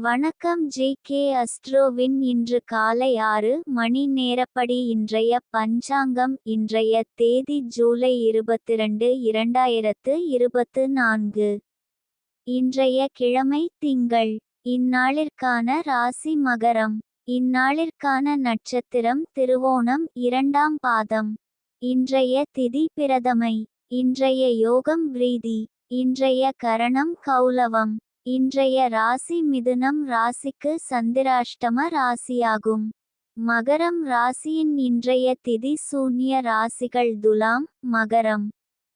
வணக்கம் J K அஸ்ட்ரோவின் இன்று காலை ஆறு மணி நேரப்படி இன்றைய பஞ்சாங்கம் இன்றைய தேதி ஜூலை இருபத்திரண்டு இரண்டாயிரத்து இருபத்து நான்கு. இன்றைய கிழமை திங்கள். இந்நாளிற்கான ராசி மகரம். இந்நாளிற்கான நட்சத்திரம் திருவோணம் இரண்டாம் பாதம். இன்றைய திதி பிரதமை. இன்றைய யோகம் பிரீதி இன்றைய கரணம் கௌலவம். இன்றைய ராசி மிதுனம் ராசிக்கு சந்திராஷ்டம ராசியாகும். மகரம் ராசியின் இன்றைய திதி சூன்ய ராசிகள் துலாம் மகரம்.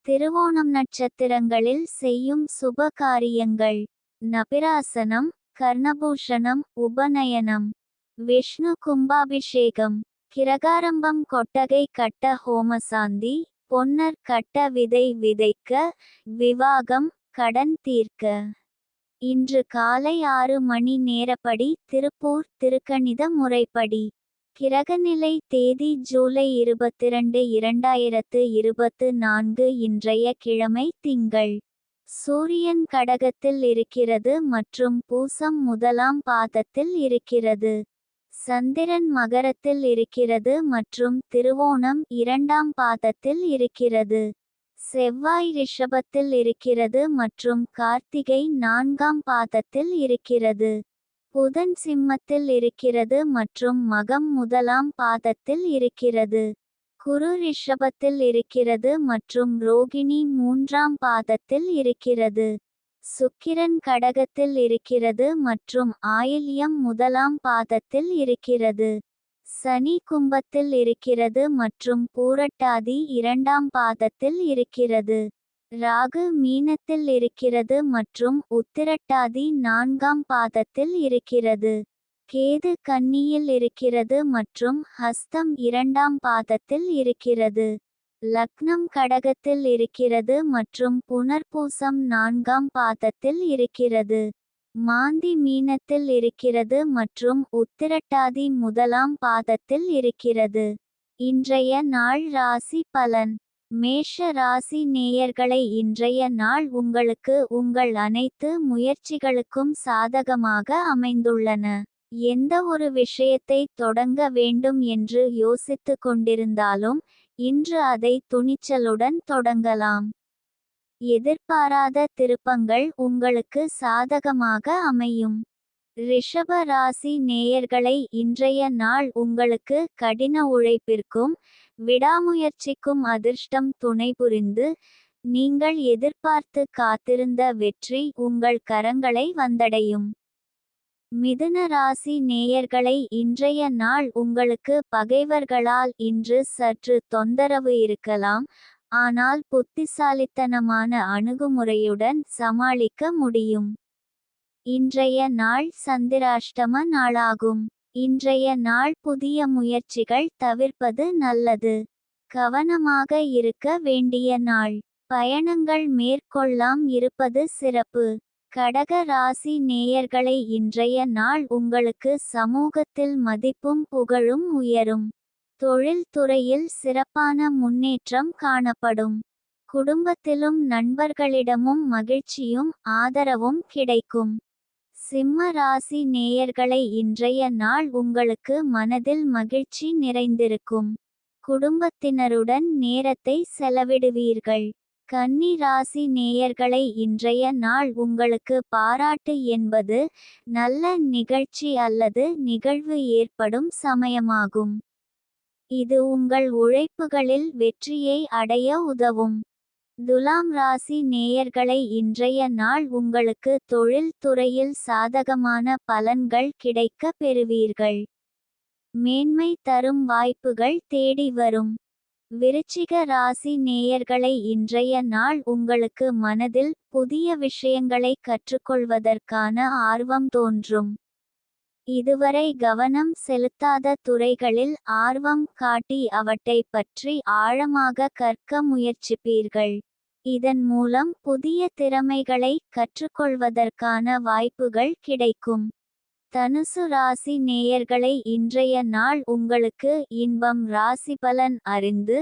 திருவோணம் நட்சத்திரங்களில் செய்யும் சுப காரியங்கள் நபிராசனம் கர்ணபூஷணம் உபநயனம். விஷ்ணு கும்பாபிஷேகம். கிரகாரம்பம் கொட்டகை கட்ட ஹோமசாந்தி. பொன்னர் கட்ட விதை விதைக்க விவாகம் கடன் தீர்க்க. இன்று காலை ஆறு மணி நேரப்படி திருப்பூர் திருக்கணித முறைப்படி. கிரகநிலை தேதி ஜூலை இருபத்திரண்டு இரண்டாயிரத்து இருபத்து நான்கு இன்றைய கிழமை திங்கள். சூரியன் கடகத்தில் இருக்கிறது மற்றும் பூசம் முதலாம் பாதத்தில் இருக்கிறது. சந்திரன் மகரத்தில் இருக்கிறது மற்றும் திருவோணம் இரண்டாம் பாதத்தில் இருக்கிறது. செவ்வாய் ரிஷபத்தில் இருக்கிறது மற்றும் கார்த்திகை நான்காம் பாதத்தில் இருக்கிறது. புதன் சிம்மத்தில் இருக்கிறது மற்றும் மகம் முதலாம் பாதத்தில் இருக்கிறது. குரு ரிஷபத்தில் இருக்கிறது மற்றும் ரோகிணி மூன்றாம் பாதத்தில் இருக்கிறது. சுக்கிரன் கடகத்தில் இருக்கிறது மற்றும் ஆயில்யம் முதலாம் பாதத்தில் இருக்கிறது. சனி கும்பத்தில் இருக்கிறது மற்றும் பூரட்டாதி இரண்டாம் பாதத்தில் இருக்கிறது. ராகு மீனத்தில் இருக்கிறது மற்றும் உத்திரட்டாதி நான்காம் பாதத்தில் இருக்கிறது. கேது கன்னியில் இருக்கிறது மற்றும் ஹஸ்தம் இரண்டாம் பாதத்தில் இருக்கிறது. லக்னம் கடகத்தில் இருக்கிறது மற்றும் புனர்பூசம் நான்காம் பாதத்தில் இருக்கிறது. மாந்தி மீனத்தில் இருக்கிறது மற்றும் உத்திரட்டாதி முதலாம் பாதத்தில் இருக்கிறது. இன்றைய நாள் ராசி பலன். மேஷ ராசி நேயர்களை இன்றைய நாள் உங்களுக்கு உங்கள் அனைத்து முயற்சிகளுக்கும் சாதகமாக அமைந்துள்ளன. எந்த ஒரு விஷயத்தை தொடங்க வேண்டும் என்று யோசித்து கொண்டிருந்தாலும் இன்று அதை துணிச்சலுடன் தொடங்கலாம். எதிர்பாராத திருப்பங்கள் உங்களுக்கு சாதகமாக அமையும். ரிஷப ராசி நேயர்களை இன்றைய நாள் உங்களுக்கு கடின உழைப்பிற்கும் விடாமுயற்சிக்கும் அதிர்ஷ்டம் துணை புரிந்து நீங்கள் எதிர்பார்த்து காத்திருந்த வெற்றி உங்கள் கரங்களை வந்தடையும். மிதுன ராசி நேயர்களை இன்றைய நாள் உங்களுக்கு பகைவர்களால் இன்று சற்று தொந்தரவு இருக்கலாம் ஆனால் புத்திசாலித்தனமான அணுகுமுறையுடன் சமாளிக்க முடியும். இன்றைய நாள் சந்திராஷ்டம நாளாகும். இன்றைய நாள் புதிய முயற்சிகள் தவிர்ப்பது நல்லது. கவனமாக இருக்க வேண்டிய நாள். பயணங்கள் மேற்கொள்ளாம் இருப்பது சிறப்பு. கடக ராசி நேயர்களை இன்றைய நாள் உங்களுக்கு சமூகத்தில் மதிப்பும் புகழும் உயரும். தொழில் துறையில் சிறப்பான முன்னேற்றம் காணப்படும். குடும்பத்திலும் நண்பர்களிடமும் மகிழ்ச்சியும் ஆதரவும் கிடைக்கும். சிம்ம ராசி நேயர்களை இன்றைய நாள் உங்களுக்கு மனதில் மகிழ்ச்சி நிறைந்திருக்கும். குடும்பத்தினருடன் நேரத்தை செலவிடுவீர்கள். கன்னி ராசி நேயர்களை இன்றைய நாள் உங்களுக்கு பாராட்டு என்பது நல்ல நிகழ்ச்சி அல்லது நிகழ்வு ஏற்படும் சமயமாகும். இது உங்கள் உழைப்புகளில் வெற்றியை அடைய உதவும். துலாம் ராசி நேயர்களை இன்றைய நாள் உங்களுக்கு தொழில் துறையில் சாதகமான பலன்கள் கிடைக்க பெறுவீர்கள். மேன்மை தரும் வாய்ப்புகள் தேடி வரும். விருச்சிக ராசி நேயர்களை இன்றைய நாள் உங்களுக்கு மனதில் புதிய விஷயங்களை கற்றுக்கொள்வதற்கான ஆர்வம் தோன்றும். இதுவரை கவனம் செலுத்தாத துறைகளில் ஆர்வம் காட்டி அவற்றை பற்றி ஆழமாக கற்க முயற்சிப்பீர்கள். இதன் மூலம் புதிய திறமைகளை கற்றுக்கொள்வதற்கான வாய்ப்புகள் கிடைக்கும். தனுசு ராசி நேயர்களை இன்றைய நாள் உங்களுக்கு இன்பம் ராசி பலன் அறிந்து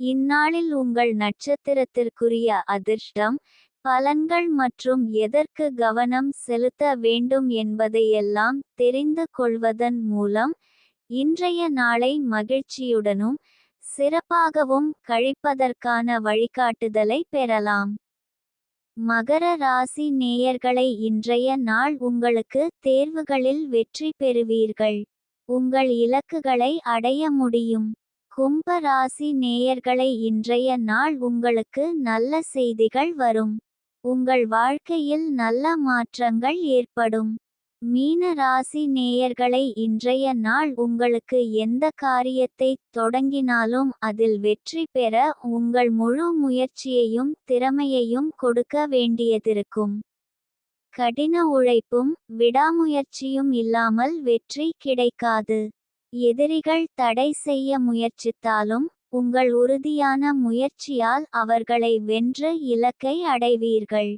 இந்நாளில் உங்கள் நட்சத்திரத்திற்குரிய அதிர்ஷ்டம் பலன்கள் மற்றும் எதற்கு கவனம் செலுத்த வேண்டும் என்பதையெல்லாம் தெரிந்து கொள்வதன் மூலம் இன்றைய நாளை மகிழ்ச்சியுடனும் சிறப்பாகவும் கழிப்பதற்கான வழிகாட்டுதலை பெறலாம். மகர ராசி நேயர்களை இன்றைய நாள் உங்களுக்கு தேர்வுகளில் வெற்றி பெறுவீர்கள். உங்கள் இலக்குகளை அடைய முடியும். கும்ப ராசி நேயர்களை இன்றைய நாள் உங்களுக்கு நல்ல செய்திகள் வரும். உங்கள் வாழ்க்கையில் நல்ல மாற்றங்கள் ஏற்படும். மீன ராசி நேயர்களை இன்றைய நாள் உங்களுக்கு எந்த காரியத்தை தொடங்கினாலும் அதில் வெற்றி பெற உங்கள் முழு முயற்சியையும் திறமையையும் கொடுக்க வேண்டியதிருக்கும். கடின உழைப்பும் விடாமுயற்சியும் இல்லாமல் வெற்றி கிடைக்காது. எதிரிகள் தடை செய்ய முயற்சித்தாலும் உங்கள் உறுதியான முயற்சியால் அவர்களை வென்று இலக்கை அடைவீர்கள்.